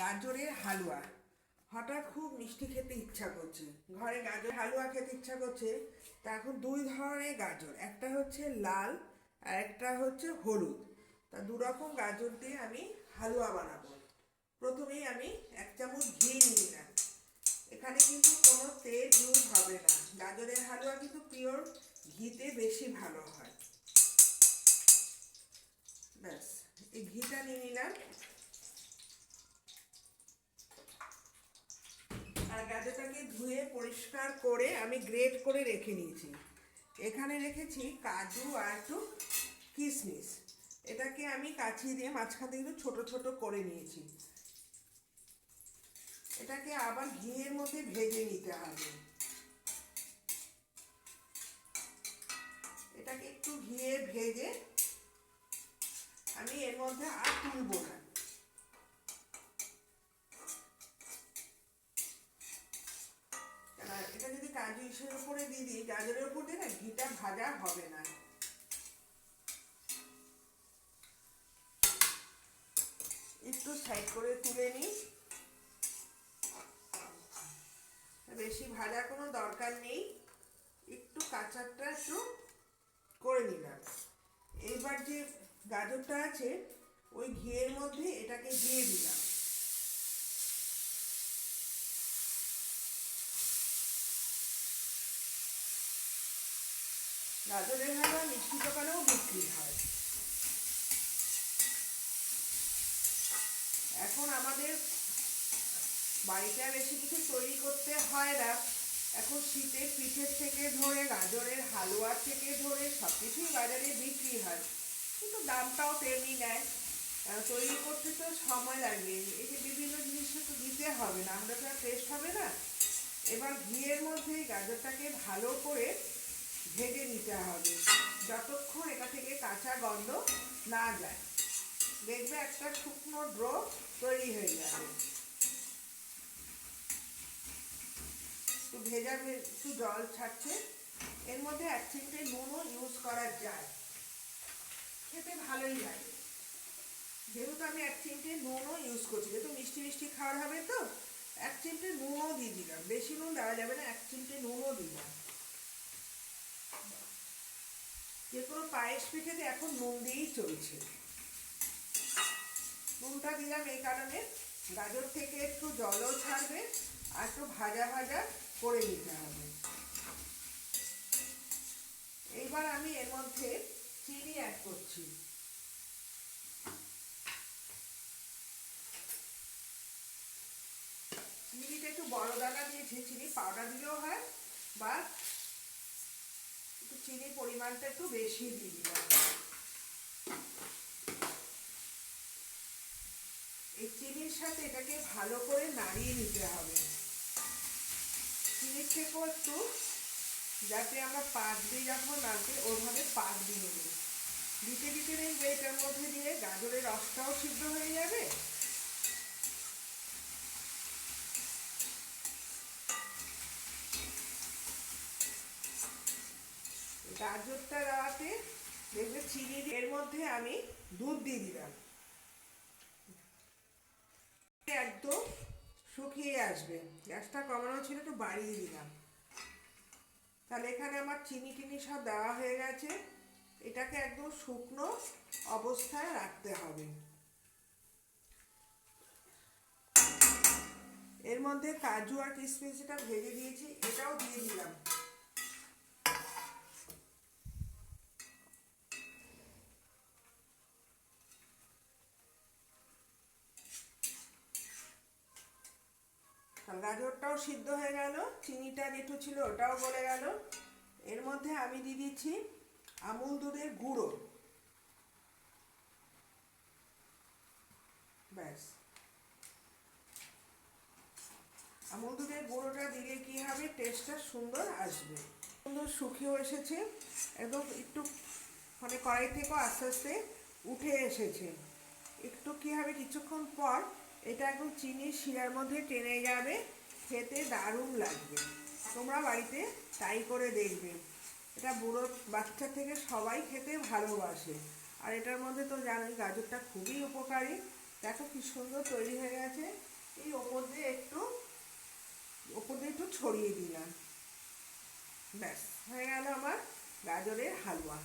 গাজরের হালুয়া। হঠাৎ খুব মিষ্টি খেতে ইচ্ছা করছে। ঘরে গাজর হালুয়া খেতে ইচ্ছা করছে, তা এখন দুই ধরনের গাজর। একটা হচ্ছে লাল আর একটা হচ্ছে হলুদ। তা দু রকম গাজর দিয়ে আমি হালুয়া বানাবো। প্রথমেই আমি এক চামচ ঘি নিয়ে নিলাম এখানে কিন্তু কোনো তেল ইউজ হবে না। গাজরের হালুয়া কিন্তু পিওর ঘিতে বেশি ভালো হয়। ব্যাস, এই ঘিটা নিয়ে নিলাম আর গাজরটাকে ধুয়ে পরিষ্কার করে আমি গ্রেট করে রেখে নিয়েছি। এখানে রেখেছি কাজু আর একটু কিশমিশ। এটাকে আমি কাছি দিয়ে মাঝখান থেকে একটু ছোটো ছোটো করে নিয়েছি। এটাকে আবার ঘিয়ের মধ্যে ভেজে নিতে হবে। এটাকে একটু ঘিয়ে ভেজে আমি এর মধ্যে আর তুলবো না কেন ইসের উপরে দিয়ে দিই, গাজরের উপর দিয়ে না ঘিটা ভাজা হবে না। একটু সাইড করে তুলে নিই। বেশি ভাজা কোনো দরকার নেই। একটু কাঁচাটা একটু করে নিলাম। এইবার যে গাজরটা আছে, ওই ঘিয়ের মধ্যে এটাকে দিয়ে দিলাম। গাজরের হালুয়া মিষ্টি দোকানেও বিক্রি হয়। এখন আমাদের বাড়িতে আর বেশি কিছু তৈরি করতে হয় না। এখন শীতের পিঠের থেকে ধরে, গাজরের হালুয়া থেকে ধরে সব কিছুই বাজারে বিক্রি হয়। কিন্তু দামটাও তেমনি নেয়। তৈরি করতে তো সময় লাগবে এই যে বিভিন্ন জিনিসটা তো দিতে হবে, না আমরা তো আর টেস্ট হবে না। এবার ঘিয়ের মধ্যে গাজরটাকে ভালো করে ভেজে নিতে হবে। যতক্ষণ এটা থেকে কাঁচা গন্ধ না যায়। দেখবে একটা শুকনো ড্রো তৈরি হয়ে যাবে। একটু ভেজা একটু জল ছাড়ছে। এর মধ্যে এক চিমটে নুনও ইউজ করা যায়। খেতে ভালোই লাগে। যেহেতু আমি এক চিমটে নুনও ইউজ করছি, যেহেতু মিষ্টি মিষ্টি খাওয়ার হবে তো, এক চিমটে নুনও দিয়ে দিলাম। বেশি নুন দেওয়া যাবে না, এক চিমটে নুনও দিলাম। যে কোনো পায়েস পিঠেতে এখন নুন দিয়েই চলছে। নুনটা দিলাম এই কারণে। গাজর থেকে একটু জলও ছাড়বে, আর একটু ভাজা ভাজা করে নিতে হবে। এইবার আমি এর মধ্যে চিনি অ্যাড করছি। চিনিটা একটু বড় দানা দিয়েছি, চিনি পাউডার দিলেও হয়, বা চিনির পরিমাণটা একটু বেশি দিয়ে দিলাম। এই চিনির সাথে এটাকে ভালো করে নাড়িয়ে নিতে হবে। চিনির থেকেও একটু যাতে আমরা পাক দিয়ে যখন নাড়তে ওইভাবে পাক দিয়ে নেব। দিতে দিতে দেখবে এটার মধ্যে দিয়ে গাজরের রসটাও সিদ্ধ হয়ে যাবে। গাজরটা দেওয়াতে দেখবে চিনি এর মধ্যে আমি দুধ দিয়ে দিলাম। একদম শুকিয়ে আসবে। গ্যাসটা কমানো ছিল একটু বাড়িয়ে দিলাম। তাহলে এখানে আমার চিনি টিনি সব দেওয়া হয়ে গেছে। এটাকে একদম শুকনো অবস্থায় রাখতে হবে। এর মধ্যে কাজু আর কিশমিশ যেটা ভেজে দিয়েছি, এটাও দিয়ে দিলাম আর গাজরটাও সিদ্ধ হয়ে গেল, চিনিটা যেটু ছিল ওটাও গলে গেল। এর মধ্যে আমি দিয়ে দিচ্ছি আমুল দুধের গুঁড়ো। ব্যাস। আমুল দুধের গুঁড়োটা দিলে কি হবে? টেস্টটা সুন্দর আসবে। সুন্দর শুকিয়েও এসেছে একদম একটু মানে কড়াই থেকেও আস্তে আস্তে উঠে এসেছে। একটু কি হবে? কিছুক্ষণ পর এটা একদম চিনির শিরার মধ্যে টেনে যাবে, খেতে দারুণ লাগবে। তোমরা বাড়িতে তাই করে দেখবে। এটা বুড়ো বাচ্চা থেকে সবাই খেতে ভালোবাসে। আর এটার মধ্যে তো জানোই গাজরটা খুবই উপকারী। দেখো কি সুন্দর তৈরি হয়ে গেছে। এই ওপর দিয়ে একটু, ওপর দিয়ে একটু ছড়িয়ে দিলাম। ব্যাস, হয়ে গেল আমার গাজরের হালুয়া।